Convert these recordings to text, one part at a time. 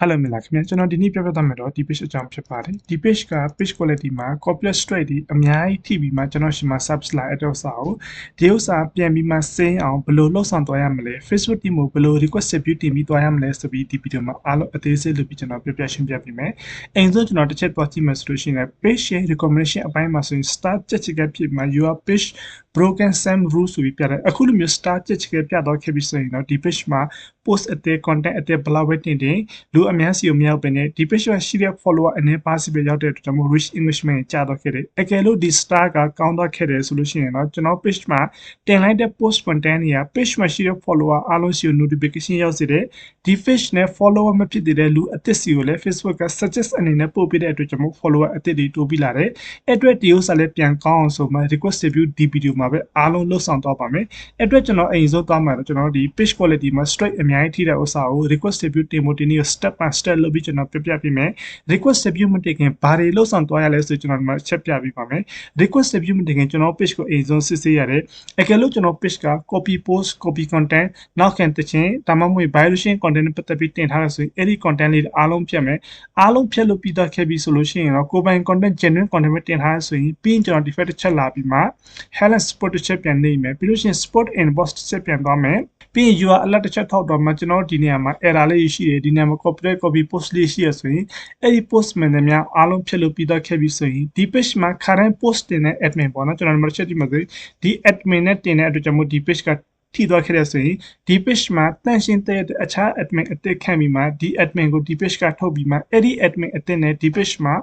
Hello မင်္ဂလာခင်ဗျာကျွန်တော်ဒီနေ့ပြောပြသွားမယ်တော့ဒီ page အကြောင်းဖြစ်ပါတယ်ဒီ page က page quality မှာ copyleft strike ဒီအများကြီးထိပြီးမှကျွန်တော်ရှိမှာ subs လာအတော့စာကိုဒီဥစ္စာပြန်ပြီးမှစင်းအောင်ဘယ်လိုလှုပ်ဆောင်သွားရမလဲ Facebook team ကိုဘယ်လို request view တင်ပြီးသွားရမလဲဆိုပြီးဒီ video မှာအားလုံးအသေးစိတ်လုပ်ပြီးကျွန်တော်ပြပြရှင်းပြပေးမယ်အိမ်ဆုံးကျွန်တော်တစ်ချက်သွားကြည့်မယ်ဆိုလို့ရှိရင် page share recommendation အပိုင်းမှာဆိုရင် start ချက်ချက်ကဖြစ်မှာ your page broken sam rule ဆိုပြီးပြတယ်အခုလိုမျိုး start ချက်ချက်ကပြတော့ခဲ့ပြီဆိုရင်တော့ဒီ page မှာ post အသေး content အသေးဘလောက်ပဲတင်တင်လူအများစီကိုမရောက်ပဲနဲ့ဒီ page ကရှိတဲ့ follower အနေပါစီပဲရောက်တဲ့အတွက်ကြောင့်မို့ rich englishman ကြာတော့ခဲ့တယ်အကယ်လို့ဒီ star ကကောင်းတော့ခဲ့တယ်ဆိုလို့ရှိရင်တော့ကျွန်တော် page မှာတင်လိုက်တဲ့ post content တွေက page မှာရှိတဲ့ follower အားလုံးစီကို notification ရောက်စေတယ်ဒီ page နဲ့ follower မဖြစ်သေးတဲ့လူအသစ်စီကိုလည်း Facebook က suggest အနေနဲ့ပို့ပေးတဲ့အတွက်ကြောင့်မို့ follower အသစ်တွေတိုးပြီးလာတယ်အဲ့အတွက်ဒီဥစ္စာလည်းပြန်ကောင်းအောင်ဆိုမှ request review ဒီ video မှာပဲအားလုံးလှုပ်ဆောင်တော့ပါမယ်အဲ့အတွက်ကျွန်တော်အိမ်ဆုံးသွားမှာတော့ကျွန်တော်ဒီ page quality မှာ straight အများကြီးထိတဲ့ဥစ္စာကို request review တင်ဖို့ဒီနေ့ step by step လုပ်ပြီးကျွန်တော်ပြပြပေးမယ် request review မတင်ခင်ဘာတွေလှုပ်ဆောင်သွားရလဲဆိုကျွန်တော်ဒီမှာချက်ပြပေးပါမယ် request review မတင်ခင်ကျွန်တော် page ကိုအိမ်ဆုံးစစ်ဆေးရတယ်အကယ်လို့ကျွန်တော် page က copy post copy content နောက်ခံတခြင်းဒါမှမဟုတ် violation content နဲ့ပတ်သက်ပြီးတင်ထားရဆိုရင်အဲ့ဒီ content လေးအားလုံးဖြတ်မယ်အားလုံးဖြတ်လို့ပြီးသားခဲ့ပြီဆိုလို့ရှိရင်တော့ကိုပိုင် content genuine content ပဲတင်ထားရဆိုရင်ပြီးရင်ကျွန်တော် defect တစ်ချက်လာပြီးမှ Helen Sport တစ်ချက်ပြန်နေမယ်ပြီးလို့ရှိရင် Sport Inbox တစ်ချက်ပြန်သွားမယ်ပြီးရင် URL alert တစ်ချက်ထောက်တော့မှကျွန်တော်ဒီနေရာမှာ error လေးရှိတယ်ဒီနေရာမှာ copyright copy post လေးရှိရဆိုရင်အဲ့ဒီ post မှန်တယ်များအားလုံးဖြတ်လို့ပြီးသားခဲ့ပြီဆိုရင်ဒီ page မှာ current post တင်တဲ့ admin ပေါ့နော်ကျွန်တော်ဒီမှာချက်ကြည့်မှာဆိုဒီ admin နဲ့တင်တဲ့အတွက်ကြောင့်မို့ဒီ page ကထိသွားခဲ့တဲ့ဆိုရင်ဒီ page မှာတန့်ရှင်းတဲ့အခြား admin အသစ်ခံပြီးမှဒီ admin ကိုဒီ page ကထုတ်ပြီးမှအဲ့ဒီ admin အသစ်နဲ့ဒီ page မှာ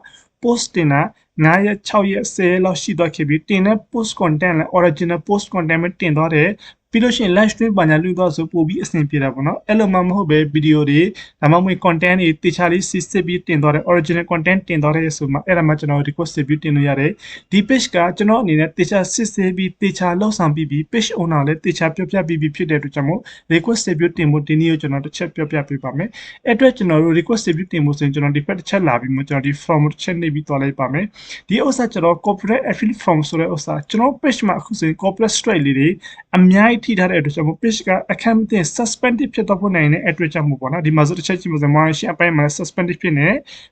post တင်တာ9ရက်6ရက်10ရက်လောက်ရှိသွားခဲ့ပြီးတင်တဲ့ post content နဲ့ original post content ပဲတင်သွားတယ် ပြီးလို့ရှိရင် live stream ပါညာလူတော့ဆိုပို့ပြီးအဆင်ပြေတာပေါ့နော်အဲ့လိုမှမဟုတ်ပဲဗီဒီယိုတွေဒါမှမဟုတ် content တွေတေချာလေးစစ်စစ်ပြီးတင်သွားတယ် original content တင်သွားတယ်ဆိုမှအဲ့ဒါမှကျွန်တော် request ပြီးတင်လို့ရတယ်ဒီ page ကကျွန်တော်အနေနဲ့တေချာစစ်စစ်ပြီးတေချာလောက်ဆောင်ပြီးပြီး page owner လည်းတေချာပြောပြပြီးပြီးဖြစ်တဲ့အတွက်ကြောင့်မို့ request ပြီးတင်ဖို့ဒီနေ့ကိုကျွန်တော်တစ်ချက်ပြောပြပေးပါမယ်အဲ့အတွက်ကျွန်တော်တို့ request ပြီးတင်ဖို့ဆိုရင်ကျွန်တော်ဒီ page တစ်ချက်လာပြီးမှကျွန်တော်ဒီ form တစ်ချက်နေပြီးသွားလိုက်ပါမယ်ဒီဥစ္စာကျွန်တော် corporate affiliate form ဆိုတဲ့ဥစ္စာကျွန်တော် page မှာအခုဆိုရင် corporate strike လေးတွေအများကြီးထိထားတဲ့အတွက်ကြောင့်မို့ page ကအခက်မတင် suspended ဖြစ်တော့ဖို့နိုင်တဲ့အတွက်ကြောင့်မို့ပေါ့နော်ဒီမှာဆိုတစ်ချက်ကြည့်လို့ဆို monetary အပိုင်းမှာ suspended ဖြစ်နေ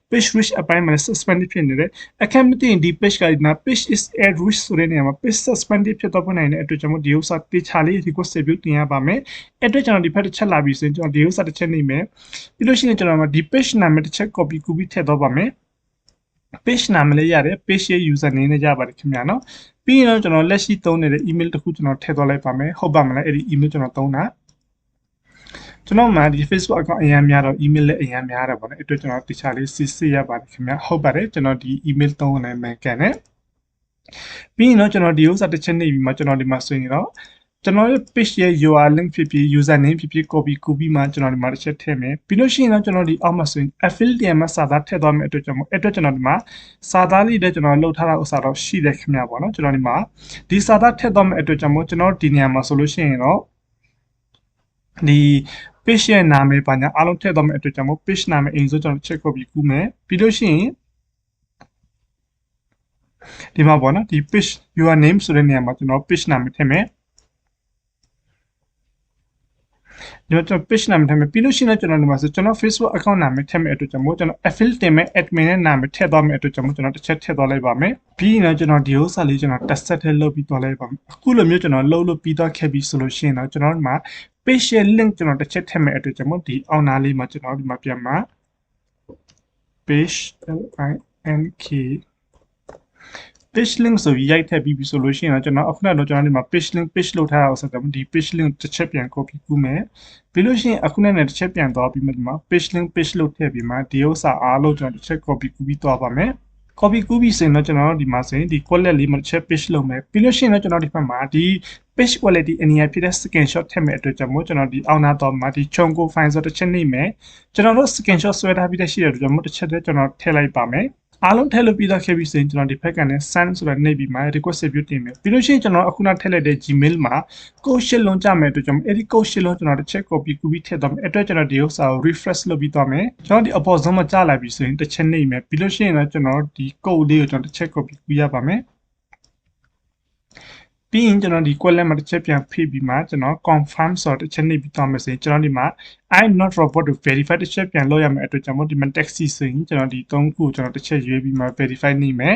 page reach အပိုင်းမှာ suspended ဖြစ်နေတယ်အခက်မတင်ဒီ page ကဒီမှာ page is at risk ဆိုတဲ့နေရာမှာ page suspended ဖြစ်တော့ဖို့နိုင်တဲ့အတွက်ကြောင့်မို့ဒီဥစ္စာတေချာလေး request review တင်ရပါမယ်အဲ့အတွက်ကျွန်တော်ဒီဖက်တစ်ချက်လာပြီဆိုရင်ကျွန်တော်ဒီဥစ္စာတစ်ချက်နေမယ်ပြီးလို့ရှိရင်ကျွန်တော်ဒီ page နာမည်တစ်ချက် copy ကူပြီးထည့်တော့ပါမယ် page နာမည်လေးရတယ် page ရဲ့ user name နဲ့ရပါတယ်ခင်ဗျာနော် ပြီးရင်တော့ကျွန်တော်လက်ရှိသုံးနေတဲ့ email တစ်ခုကျွန်တော်ထည့်သွားလိုက်ပါမယ်ဟုတ်ပါမလားအဲ့ဒီ email ကျွန်တော်သုံးတာကျွန်တော်မှဒီ Facebook account အရင်များတော့ email လည်းအရင်များတယ်ပေါ့နော်အဲ့အတွက်ကျွန်တော်တခြားလေးစစ်စစ်ရပါတယ်ခင်ဗျာဟုတ်ပါတယ်ကျွန်တော်ဒီ email သုံးနေမှကန်တယ်ပြီးရင်တော့ကျွန်တော်ဒီဥစ္စာတစ်ချက်နေပြီးမှကျွန်တော်ဒီမှာဆိုရင်တော့ ကျွန်တော်ရဲ့ page ရဲ့ URL link ဖြစ်ဖြစ် user name ဖြစ်ဖြစ် copy ကူပြီးမှကျွန်တော်ဒီမှာတစ်ချက်ထည့်မယ်ပြီးလို့ရှိရင်တော့ကျွန်တော်ဒီအောက်မှာဆိုရင် affiliate မှာစာသားထည့်သွားမယ်အတွက်ကြောင့်မို့အဲ့အတွက်ကျွန်တော်ဒီမှာစာသားလေးနဲ့ကျွန်တော်လှုပ်ထားတာဥစ္စာတော့ရှိတယ်ခင်ဗျာပေါ့နော်ကျွန်တော်ဒီမှာဒီစာသားထည့်သွားမယ်အတွက်ကြောင့်မို့ကျွန်တော်ဒီနေရာမှာဆိုလို့ရှိရင်တော့ဒီ page ရဲ့နာမည်ပါညာအားလုံးထည့်သွားမယ်အတွက်ကြောင့်မို့ page နာမည်အိမ်ဆိုကျွန်တော် check copy ကူးမယ်ပြီးလို့ရှိရင်ဒီမှာပေါ့နော်ဒီ page your name ဆိုတဲ့နေရာမှာကျွန်တော် page နာမည်ထည့်မယ်ဒီမှာ ကျွန်တော် page နာမည်ထည့်မယ်ပြီးလို့ရှိရင်ကျွန်တော်ဒီမှာဆိုကျွန်တော် Facebook account နာမည်ထည့်မယ်အတွက်ကြောင့်မို့ကျွန်တော် affiliate တင်မယ် admin နဲ့နာမည်ထည့်သွားမယ်အတွက်ကြောင့်မို့ကျွန်တော်တစ်ချက်ထည့်သွားလိုက်ပါမယ်ပြီးရင်တော့ကျွန်တော်ဒီဥစ္စာလေးကျွန်တော် test set ထဲလုပ်ပြီးသွားလိုက်ပါမယ်အခုလိုမျိုးကျွန်တော်လုပ်လို့ပြီးသွားခဲ့ပြီဆိုလို့ရှိရင်တော့ကျွန်တော်ဒီမှာ page ရဲ့ link ကျွန်တော်တစ်ချက်ထည့်မယ်အတွက်ကြောင့်မို့ဒီအောက်နားလေးမှာကျွန်တော်ဒီမှာပြန်မှာ page link page link ဆိုပြီးရိုက်ထည့်ပြီးပြီဆိုလို့ရှိရင်တော့ကျွန်တော်အခုနကတော့ကျွန်တော်ဒီမှာ page link page လုပ်ထားတာဆိုတော့ဒီ page link တစ်ချက်ပြန် copy ကူးမယ်ပြီးလို့ရှိရင်အခုနဲ့တစ်ချက်ပြန်သွားပြီးမှဒီမှာ page link page လုပ်ထည့်ပြီးမှဒီဥစ္စာအားလုံးကျွန်တော်တစ်ချက် copy ကူးပြီးသွားပါမယ် copy ကူးပြီးဆိုရင်တော့ကျွန်တော်ဒီမှာဆိုရင်ဒီ quality လေးမှာတစ်ချက် page လုပ်မယ်ပြီးလို့ရှိရင်တော့ကျွန်တော်ဒီဘက်မှာဒီ page quality အနေနဲ့ဖြစ်တဲ့ screenshot ထည့်မဲ့အတွက်ကြောင့်မို့ကျွန်တော်ဒီအောက်နာတော့မှာဒီ chunko file ဆိုတစ်ချက်နှိပ်မယ်ကျွန်တော်တို့ screenshot ဆွဲထားပြီးတဲ့ရှိတဲ့အတွက်ကြောင့်မို့တစ်ချက်တည်းကျွန်တော်ထည့်လိုက်ပါမယ် အားလုံးထည့်လို့ပြီးသားခဲ့ပြီဆိုရင်ကျွန်တော်ဒီဖက်ကနေ send ဆိုတာနှိပ်ပြီးမှ request review တင်မယ်ပြီးလို့ရှိရင်ကျွန်တော်အခုနထည့်လိုက်တဲ့ Gmail မှာ code ရှစ်လုံးကြမယ်အတွက်ကြောင့်အဲ့ဒီ code ရှစ်လုံးကျွန်တော်တစ်ချက် copy ကူပြီးထည့်သွားမယ်အဲ့အတွက်ကျွန်တော်ဒီဥစ္စာကို refresh လုပ်ပြီးသွားမယ်ကျွန်တော်ဒီအပေါ်ဆုံးမှာကြာလာပြီဆိုရင်တစ်ချက်နှိပ်မယ်ပြီးလို့ရှိရင်တော့ကျွန်တော်ဒီ code လေးကိုကျွန်တော်တစ်ချက် copy ကူရပါမယ် ပြီးရင်ကျွန်တော်ဒီ query မှာတစ်ချက်ပြန်ဖိပြီးမှကျွန်တော် confirm ဆိုတော့တစ်ချက်နှိပ်ပြီးသွားမယ်ဆိုရင်ကျွန်တော်ဒီမှာ i'm not robot to verify တစ်ချက်ပြန်လုပ်ရမယ်အတွက်ကျွန်တော်ဒီမှာ taxi ဆိုရင်ကျွန်တော်ဒီ၃ခုကိုကျွန်တော်တစ်ချက်ရွေးပြီးမှ verify နှိပ်မယ်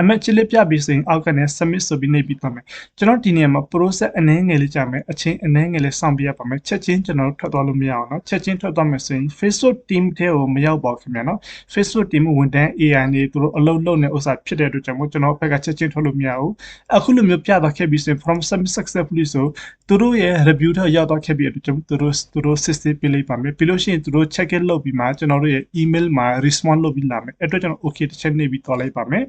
အမက်ချစ်လေးပြပြီးဆိုရင်အောက်ကနေ submit ဆိုပြီးနှိပ်ပြီးသွားမယ်ကျွန်တော်ဒီနေရာမှာ process အနည်းငယ်လေးကြာမယ်အချင်းအနည်းငယ်လေးစောင့်ပြရပါမယ်ချက်ချင်းကျွန်တော်ထွက်သွားလို့မရအောင်နော်ချက်ချင်းထွက်သွားမယ်ဆိုရင် facebook team တဲ့ကိုမရောက်ပါဘူးခင်ဗျာနော် facebook team ဝန်ထမ်း AI နေသူတို့အလုပ်လုပ်နေဥစ္စာဖြစ်တဲ့အတွက်ကျွန်တော်ကျွန်တော်ဘက်ကချက်ချင်းထွက်လို့မရဘူးအခုလိုမျိုးပြသွားခဲ့ပြီးဆိုရင် from submit successfully ဆိုသူတို့ရဲ့ review ထဲရောက်သွားခဲ့ပြီးအတွက်ကြောင့်သူတို့သူတို့ system ပေးလိုက်ပါမယ်ပြီးလို့ရှိရင်သူတို့ check in လုပ်ပြီးမှကျွန်တော်တို့ရဲ့ email မှာ respond လုပ်ပြီးလာမယ်အဲ့အတွက်ကျွန်တော် okay တစ်ချက်နေပြီးသွားလိုက်ပါမယ်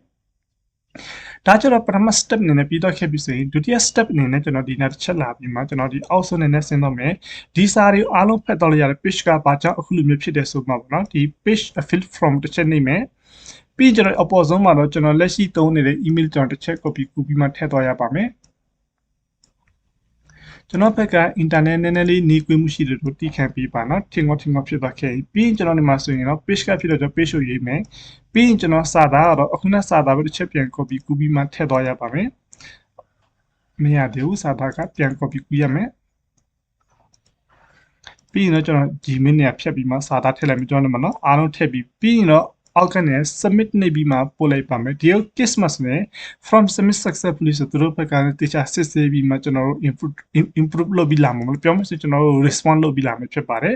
ဒါကြတော့ပထမ step အနေနဲ့ပြီးတော့ခဲ့ပြီဆိုရင်ဒုတိယ step အနေနဲ့ကျွန်တော်ဒီနေ့တစ်ချက်လာပြီးမှကျွန်တော်ဒီအောက်ဆုံးအနေနဲ့ဆင်းတော့မယ်ဒီစာတွေအားလုံးဖတ်တော့ရတဲ့ page ကဘာကြောင့်အခုလိုမျိုးဖြစ်တယ်ဆိုမှပေါ့နော်ဒီ page fill from တစ်ချက်နေမယ်ပြီးကျွန်တော်အပေါ်ဆုံးမှာတော့ကျွန်တော်လက်ရှိသုံးနေတဲ့ email ကျွန်တော်တစ်ချက် copy ကူပြီးမှထည့်သွားရပါမယ် ကျွန်တော်ဘက်က internet နည်းနည်းလေးနေကွေးမှုရှိတယ်လို့သိခံပြီးပါနော်ထင်ကောထင်ကောဖြစ်သွားခဲ့ပြီးရင်ကျွန်တော်ဒီမှာဆိုရင်တော့ page ကဖြစ်တော့ကျွန်တော် page ကိုရေးမယ်ပြီးရင်ကျွန်တော်စာသားကတော့အခုနစာသားပဲတစ်ချက်ပြန် copy ကူပြီးမှထည့်သွားရပါမယ်မရသေးဘူးစာသားကပြန် copy ကူရမယ်ပြီးရင်တော့ကျွန်တော် Gmail နဲ့ဖြတ်ပြီးမှစာသားထည့်လိုက်မယ်ကျွန်တော်တို့မှာနော်အားလုံးထည့်ပြီးပြီးရင်တော့ အောက်ကနေ submit နေပြီးမှပို့လိုက်ပါမယ်ဒီ case မှာဆိုရင် from submit successfully ဆိုသူတို့ဘက်ကတခြားစစ်ဆေးပြီးမှကျွန်တော်တို့ improve improve လုပ်ပြီးလာမှာမလို့ပြောမှဆိုကျွန်တော်တို့ respond လုပ်ပြီးလာမှာဖြစ်ပါတယ်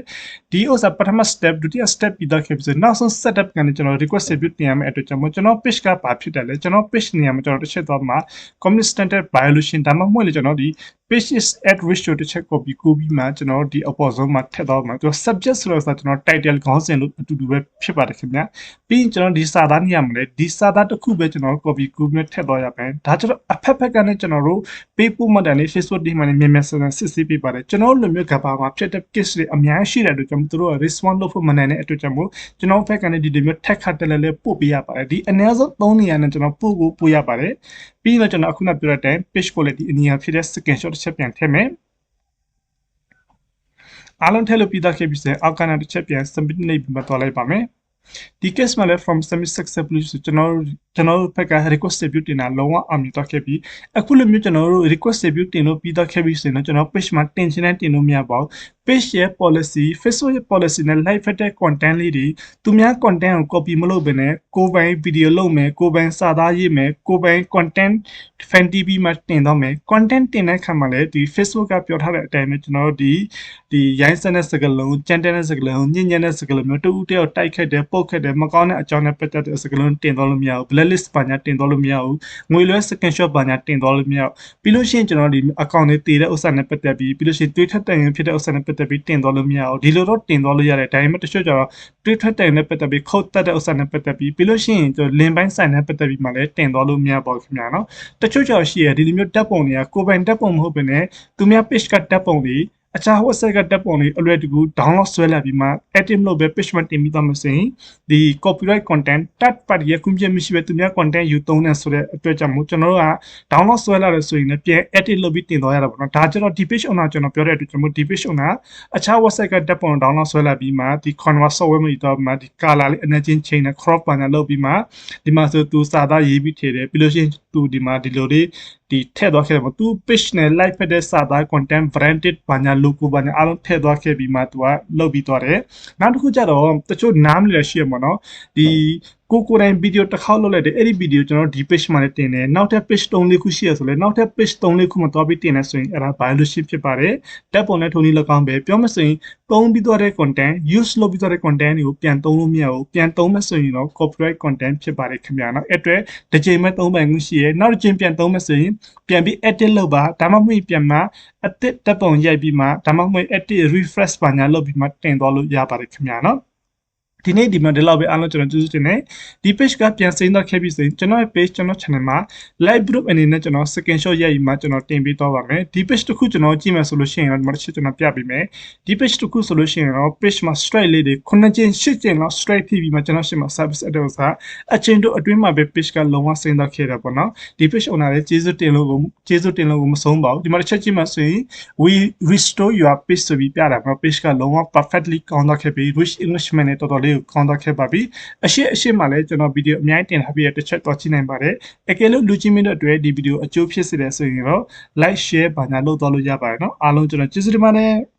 ဒီဥစ္စာပထမ step ဒုတိယ step ပြီးတော့ခဲ့ပြီးနောက်ဆုံး setup ကနေကျွန်တော် request submit တင်ရမယ့်အတွက်ကြောင့်ကျွန်တော် page ကဘာဖြစ်တယ်လဲကျွန်တော် page နေရာမှာကျွန်တော်တစ်ချက်တော့မှာ community standard violation ဒါမှမဟုတ်လေကျွန်တော်ဒီ page is at risk တို့တစ်ချက် copy ကိုပြီးမှကျွန်တော်ဒီအပေါ်ဆုံးမှာထည့်တော့မှာသူ subject ဆိုတော့ကျွန်တော် title ခေါင်းစဉ်လို့အတူတူပဲဖြစ်ပါတယ်ခင်ဗျာပြီးရင်ကျွန်တော်ဒီစာသားနေရာမှာလေဒီစာသားတစ်ခုပဲကျွန်တော် copy ကိုပြီးထည့်တော့ရမယ်ဒါကျတော့အဖက်ဖက်ကနေကျွန်တော်တို့ page ပို့မှတ်တယ်လေ Facebook ဒီမှာနေမြန်မြန်ဆန်ဆန်စစ်ဆေးပေးပါတယ်ကျွန်တော်လိုမျိုးကဘာမှာဖြစ်တဲ့ case တွေအများကြီးရှိတဲ့အတွက်ကျွန်တော်တို့က response လုပ်ဖို့မနိုင်တဲ့အတွက်ကြောင့်မို့ကျွန်တော်ဘက်ကနေဒီလိုမျိုး tag ခတ်တယ်လည်းပို့ပေးရပါတယ်ဒီအနည်းဆုံး3နေရာနဲ့ကျွန်တော်ပို့ကိုပို့ရပါတယ်ပြီးတော့ကျွန်တော်အခုနပြောတဲ့အတိုင်း page quality အနည်းငယ်ဖြစ်တဲ့ screenshot တစ်ချက်ပြန်ထည့်မယ်အားလုံးထည့်လို့ပြီးသားခဲ့ပြီဆိုရင်အောက်ကနာတစ်ချက်ပြန် submit နေပြီးမှသွားလိုက်ပါမယ်ဒီ case မှာလည်း from submit successfully ဆိုကျွန်တော်ကျွန်တော်တို့ဘက်က request review တင်တာလုံးဝအောင်မြင်သွားခဲ့ပြီအခုလိုမျိုးကျွန်တော်တို့ request review တင်လို့ပြီးသွားခဲ့ပြီဆိုရင်တော့ကျွန်တော် page မှာတင်ချင်တဲ့တင်လို့မရပါဘူး page ရဲ့ policy Facebook ရဲ့ policy နဲ့ live ဖက်တဲ့ content လေးတွေသူများ content ကို copy မလုပ်ဘဲနဲ့ကိုယ်ပိုင် video လုပ်မယ်ကိုယ်ပိုင်စာသားရေးမယ်ကိုယ်ပိုင် content fan TV မှာတင်တော့မယ် content တင်တဲ့အခါမှာလည်းဒီ Facebook ကပြောထားတဲ့အတိုင်းပဲကျွန်တော်တို့ဒီဒီရိုင်းစက်တဲ့စကားလုံးကြမ်းတဲ့စကားလုံးညဉ့်ညံ့တဲ့စကားလုံးမျိုးတူတူတယောက်တိုက်ခတ်တယ်ပုတ်ခတ်တယ်မကောင်းတဲ့အကြောင်းနဲ့ပတ်သက်တဲ့စကားလုံးတင်တော့လို့မရဘူး blacklist ပါညာတင်တော့လို့မရဘူးငွေလွှဲ screenshot ပါညာတင်တော့လို့မရဘူးပြီးလို့ရှိရင်ကျွန်တော်ဒီ account တွေတည်တဲ့ဥစ္စာနဲ့ပတ်သက်ပြီးပြီးလို့ရှိရင်တွေးထက်တိုင်ရင်ဖြစ်တဲ့ဥစ္စာနဲ့ပတ်သက်ပြီးတင်တော့လို့မရဘူးဒီလိုတော့တင်တော့လို့ရတယ်ဒါပေမဲ့တချို့ကျတော့တွေးထက်တိုင်နဲ့ပတ်သက်ပြီးခုတ်တက်တဲ့ဥစ္စာနဲ့ပတ်သက်ပြီးပြီးလို့ရှိရင်ကျွန်တော်လင်ပိုင်းဆိုင်နဲ့ပတ်သက်ပြီးမှလည်းတင်တော့လို့မရပါဘူးခင်ဗျာနော်တချို့ကျတော့ရှိရဒီလိုမျိုးတက်ပုံတွေကကိုယ်ပိုင်တက်ပုံမဟုတ်ဘဲနဲ့သူများ page ကတက်ပုံတွေ အခြား website ကတက်ပုံတွေအလွယ်တကူ download ဆွဲလာပြီးမှ edit လုပ်ပဲ page မှာတင်ပြီးသွားမှဆိုရင်ဒီ copyright content third party ရဲ့ခွင့်ပြုမရှိပဲသူများ content ယူသုံးနေဆိုတဲ့အတွက်ကြောင့်မို့ကျွန်တော်တို့က download ဆွဲလာတယ်ဆိုရင်လည်းပြန် edit လုပ်ပြီးတင်သွားရတာပေါ့နော်ဒါကျတော့ဒီ page owner ကျွန်တော်ပြောတဲ့အတွက်ကျွန်တော်ဒီ page owner အခြား website ကတက်ပုံ download ဆွဲလာပြီးမှဒီ convert software မှာတော့မှဒီ color လေး energy chain နဲ့ crop ပါညာလုပ်ပြီးမှဒီမှာဆိုသူစာသားရေးပြီးထည့်တယ်ပြီးလို့ရှိရင်သူဒီမှာဒီလိုလေး ဒီထည့်သွားခဲ့တယ်ပေါ့သူ page နဲ့ live ဖက်တဲ့စာသား content branded ဘာညာ logo ဘာညာအားလုံးထည့်သွားခဲ့ပြီးမှသူကလုပ်ပြီးသွားတယ်နောက်တစ်ခုကျတော့တချို့နားမလည်ရှိရမှာနော်ဒီ ကိုကိုတိုင်းဗီဒီယိုတစ်ခေါက်လုပ်လိုက်တယ်အဲ့ဒီဗီဒီယိုကျွန်တော်ဒီ page မှာလည်းတင်တယ်နောက်ထပ် page 3လေးခုရှိရဆိုလဲနောက်ထပ် page 3လေးခုမှာသွားပြီးတင်နေဆိုရင်အဲ့ဒါ violation ဖြစ်ပါတယ်တက်ပုံနဲ့ထုံနည်း၎င်းပဲပြောမစရင်သုံးပြီးသွားတဲ့ content use လုပ်ပြီးသွားတဲ့ content တွေကိုပြန်သုံးလို့မရဘူးပြန်သုံးမဆိုရင်တော့ copyright content ဖြစ်ပါတယ်ခင်ဗျာနော်အဲ့အတွက်တစ်ချိန်မဲ့သုံးပိုင်မှုရှိရနောက်တစ်ချိန်ပြန်သုံးမဆိုရင်ပြန်ပြီး edit လုပ်ပါဒါမှမဟုတ်ပြန်မှအသစ်တက်ပုံရိုက်ပြီးမှဒါမှမဟုတ် edit refresh ပါညာလုပ်ပြီးမှတင်သွားလို့ရပါတယ်ခင်ဗျာနော် ဒီနေ့ဒီမှာဒီလောက်ပဲအားလုံးကျွန်တော်ကျေးဇူးတင်တယ်ဒီ page ကပြန်စိမ့်တော့ခဲ့ပြီဆိုရင်ကျွန်တော်ရဲ့ page ကျွန်တော် channel မှာ live group အနေနဲ့ကျွန်တော် screenshot ရိုက်ပြီးမှကျွန်တော်တင်ပေးတော့ပါမယ်ဒီ page တစ်ခုကျွန်တော်ကြည့်မယ်ဆိုလို့ရှိရင်တော့ဒီမှာတစ်ချက်ကျွန်တော်ပြပေးမယ်ဒီ page တစ်ခုဆိုလို့ရှိရင်တော့ page မှာ strike လေးတွေခုနှစ်ကျင်းရှစ်ကျင်းလောက် strike ဖြစ်ပြီးမှကျွန်တော်ရှင်းမှာ service address ကအချင်းတို့အတွင်းမှာပဲ page ကလုံးဝစိမ့်တော့ခဲ့တာပေါ့နော်ဒီ page owner လည်းကျေးဇူးတင်လို့ကိုကျေးဇူးတင်လို့ကိုမဆုံးပါဘူးဒီမှာတစ်ချက်ကြည့်မှဆိုရင် we restore your page ဆိုပြီးပြတာပေါ့ page ကလုံးဝ perfectly ကောင်းတော့ခဲ့ပြီး rich english နဲ့တော်တော်လေးလေးကို counter ခဲ့ပါပြီအရှိအရှိမှလည်းကျွန်တော်ဗီဒီယိုအများကြီးတင်ထားပြီးတဲ့တစ်ချက်တော့ကြည့်နိုင်ပါတယ်အကယ်လို့လူချင်းမင်းတို့အတွက်ဒီဗီဒီယိုအကျိုးဖြစ်စေတယ်ဆိုရင်တော့ like share ဘာညာလုပ်သွားလို့ရပါတယ်နော်အားလုံးကျွန်တော်ကျေးဇူးတင်ပါတယ်